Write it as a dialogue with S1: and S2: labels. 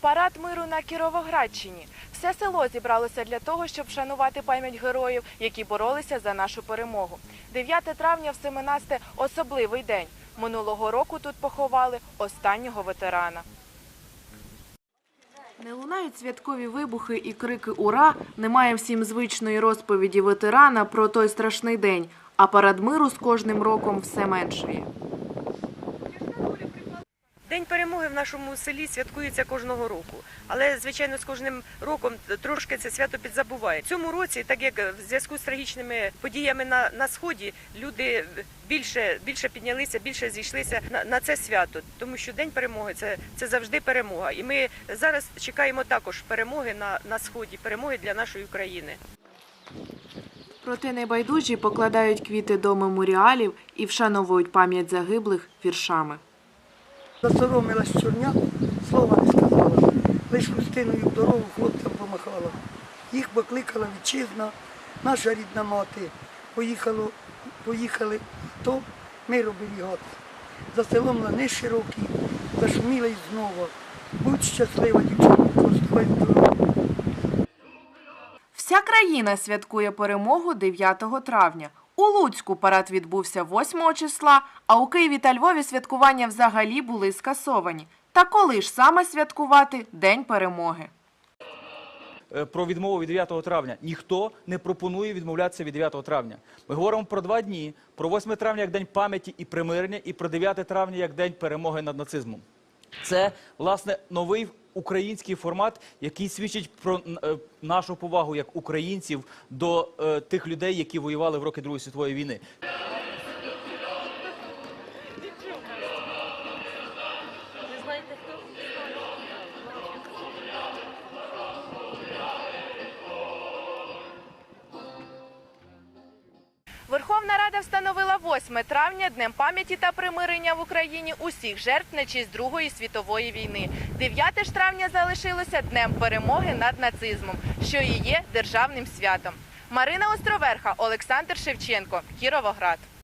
S1: Парад миру на Кіровоградщині. Все село зібралося для того, щоб вшанувати пам'ять героїв, які боролися за нашу перемогу. 9 травня в Семенасте – особливий день. Минулого року тут поховали останнього ветерана. Не лунають святкові вибухи і крики «Ура!», немає всім звичної розповіді ветерана про той страшний день, а парад миру з кожним роком все меншає.
S2: День перемоги в нашому селі святкується кожного року, але звичайно з кожним роком трошки це свято підзабуває. Цьому році, так як в зв'язку з трагічними подіями на, на сході, люди більше, більше піднялися, більше зійшлися на, на це свято, тому що день перемоги це, це завжди перемога. І ми зараз чекаємо також перемоги на, на сході, перемоги для нашої України.
S1: Проте небайдужі покладають квіти до меморіалів і вшановують пам'ять загиблих віршами.
S3: Засоромилась чорня, слова не сказала, лиш хустиною в дорогу хлопцям помахала. Їх покликала вітчизна, наша рідна мати. Поїхало, поїхали, то робили За селом лани широкі, зашуміли й знову. Будь щаслива, дівчинко, ставай здорова.
S1: Вся країна святкує перемогу 9 травня. У Луцьку парад відбувся 8 числа, а у Києві та Львові святкування взагалі були скасовані. Та коли ж саме святкувати День перемоги?
S4: е, про відмову від 9 травня. Ніхто не пропонує відмовлятися від 9 травня. Ми говоримо про два дні: про 8 травня як день пам'яті і примирення, і про 9 травня як день перемоги над нацизмом. Це власне новий український формат, який свідчить про е, нашу повагу як українців до е, тих людей, які воювали в роки Другої світової війни.
S1: Верховна Рада встановила 8 травня днем пам'яті та примирення в Україні усіх жертв на честь Другої світової війни. 9 ж травня залишилося днем перемоги над нацизмом, що і є державним святом. Марина Островерха, Олександр Шевченко, Кіровоград.